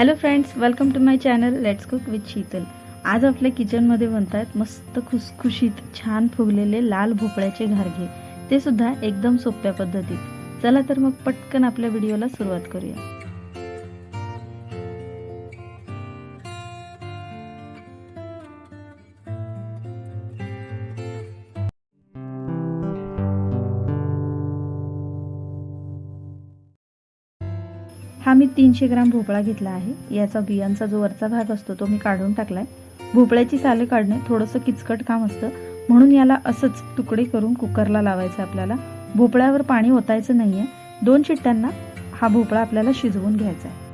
Hello friends welcome to my channel let's cook with Sheetal आज आपल्या किचनमध्ये बनतात मस्त खुसखुशीत छान फुगलेले लाल भोपळ्याचे घारगे ते सुद्धा एकदम सोप्या पद्धतीत. चला तर मग पटकन आपल्या व्हिडिओला सुरुवात करूया. हा मी तीनशे ग्राम भोपळा घेतला आहे. याचा बियांचा जो वरचा भाग असतो तो मी काढून टाकला आहे भोपळ्याची साले काढणे थोडंसं किचकट काम असतं. म्हणून याला असंच तुकडे करून कुकरला लावायचं आपल्याला. भोपळ्यावर पाणी ओतायचं नाही आहे दोन शिट्ट्यांना हा भोपळा आपल्याला शिजवून घ्यायचा आहे.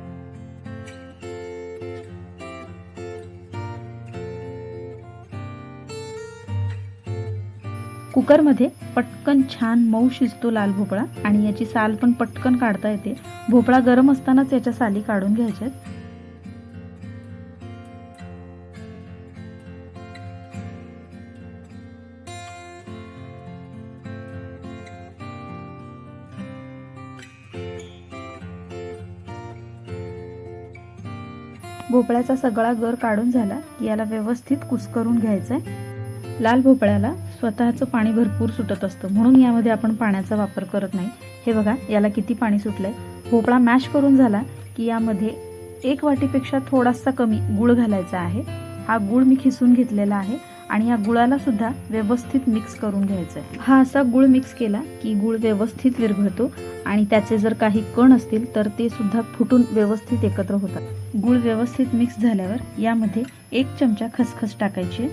कुकरमध्ये पटकन छान मऊ शिजतो लाल भोपळा आणि याची साल पण पटकन काढता येते. भोपळा गरम असतानाच याच्या साली काढून घ्यायच्यात भोपळ्याचा सगळा गर काढून झाला की याला व्यवस्थित कुस्करून घ्यायचा आहे लाल भोपळ्याला स्वतःचं पाणी भरपूर सुटत असतं. म्हणून यामध्ये आपण पाण्याचा वापर करत नाही. हे बघा याला किती पाणी सुटलंय. भोपळा मॅश करून झाला की यामध्ये एक वाटीपेक्षा थोडासा कमी गुळ घालायचा आहे. हा गुळ मी खिसून घेतलेला आहे आणि या गुळाला सुद्धा व्यवस्थित मिक्स करून घ्यायचा आहे हा असा गुळ मिक्स केला की गुळ व्यवस्थित विरघळतो आणि त्याचे जर काही कण असतील तर ते सुद्धा फुटून व्यवस्थित एकत्र होतात. गुळ व्यवस्थित मिक्स झाल्यावर यामध्ये एक चमचा खसखस टाकायची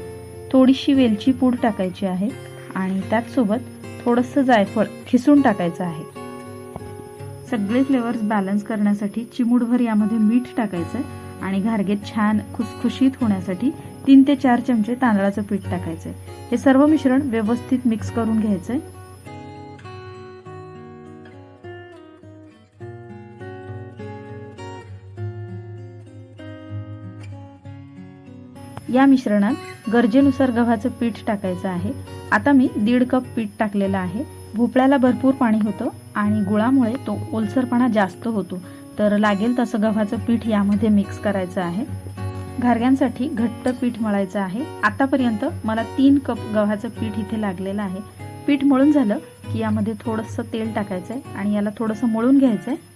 थोडीशी वेलची पूड टाकायची आहे आणि त्याचसोबत थोडंसं जायफळ खिसून टाकायचं आहे. सगळे फ्लेवर्स बॅलन्स करण्यासाठी चिमूडभर यामध्ये मीठ टाकायचं आणि घारगेत छान खुसखुशीत होण्यासाठी तीन ते चार चमचे तांदळाचं पीठ टाकायचं. हे सर्व मिश्रण व्यवस्थित मिक्स करून घ्यायचंय या मिश्रणात गरजेनुसार गव्हाचं पीठ टाकायचं आहे. आता मी दीड कप पीठ टाकलेलं आहे. भोपळ्याला भरपूर पाणी होतं आणि गुळामुळे तो ओलसरपणा जास्त होतो. तर लागेल तसं गव्हाचं पीठ यामध्ये मिक्स करायचं आहे. घारग्यांसाठी घट्ट पीठ मळायचं आहे. आतापर्यंत मला तीन कप गव्हाचं पीठ इथे लागलेलं आहे. पीठ मळून झालं की यामध्ये थोडंसं तेल टाकायचं आहे आणि याला थोडंसं मळून घ्यायचं आहे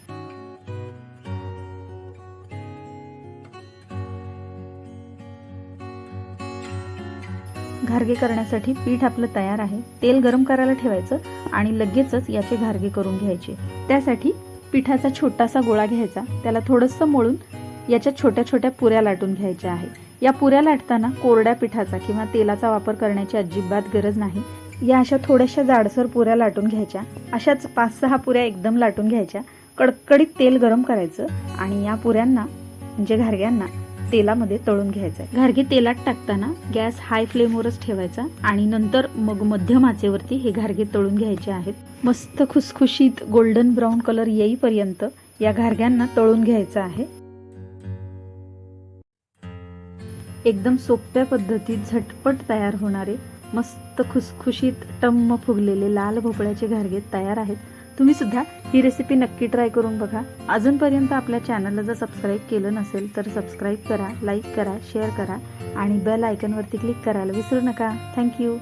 घारगे करण्यासाठी पीठ आपलं तयार आहे. तेल गरम करायला ठेवायचं आणि लगेचच याचे घारगे करून घ्यायचे. त्यासाठी पिठाचा छोटासा गोळा घ्यायचा. त्याला थोडंसं मळून याच्या छोट्या छोट्या पुऱ्या लाटून घ्यायच्या आहे. या पुऱ्या लाटताना कोरड्या पिठाचा किंवा तेलाचा वापर करण्याची अजिबात गरज नाही. या अशा थोड्याशा जाडसर पुऱ्या लाटून घ्यायच्या. अशाच पाच सहा पुऱ्या एकदम लाटून घ्यायच्या. कडकडीत तेल गरम करायचं आणि या पुऱ्यांना म्हणजे घारग्यांना तेलामध्ये तळून घ्यायचं आहे घारगे तेलात टाकताना गॅस हाय फ्लेमवरच ठेवायचा आणि नंतर मग मध्यम आचेवरती हे घारगे तळून घ्यायचे आहेत. मस्त खुसखुशीत गोल्डन ब्राऊन कलर येईपर्यंत या घारग्यांना तळून घ्यायचं आहे. एकदम सोप्या पद्धतीत झटपट तयार होणारे मस्त खुसखुशीत टम्म फुगलेले लाल भोपळ्याचे घारगे तयार आहेत. तुम्ही सुद्धा ही रेसिपी नक्की ट्राय करून बघा. अजूनपर्यंत आपल्या चॅनलला जर सबस्क्राईब केलं नसेल तर सबस्क्राईब करा लाईक करा शेअर करा आणि बेल आयकनवरती क्लिक करायला विसरू नका. थँक्यू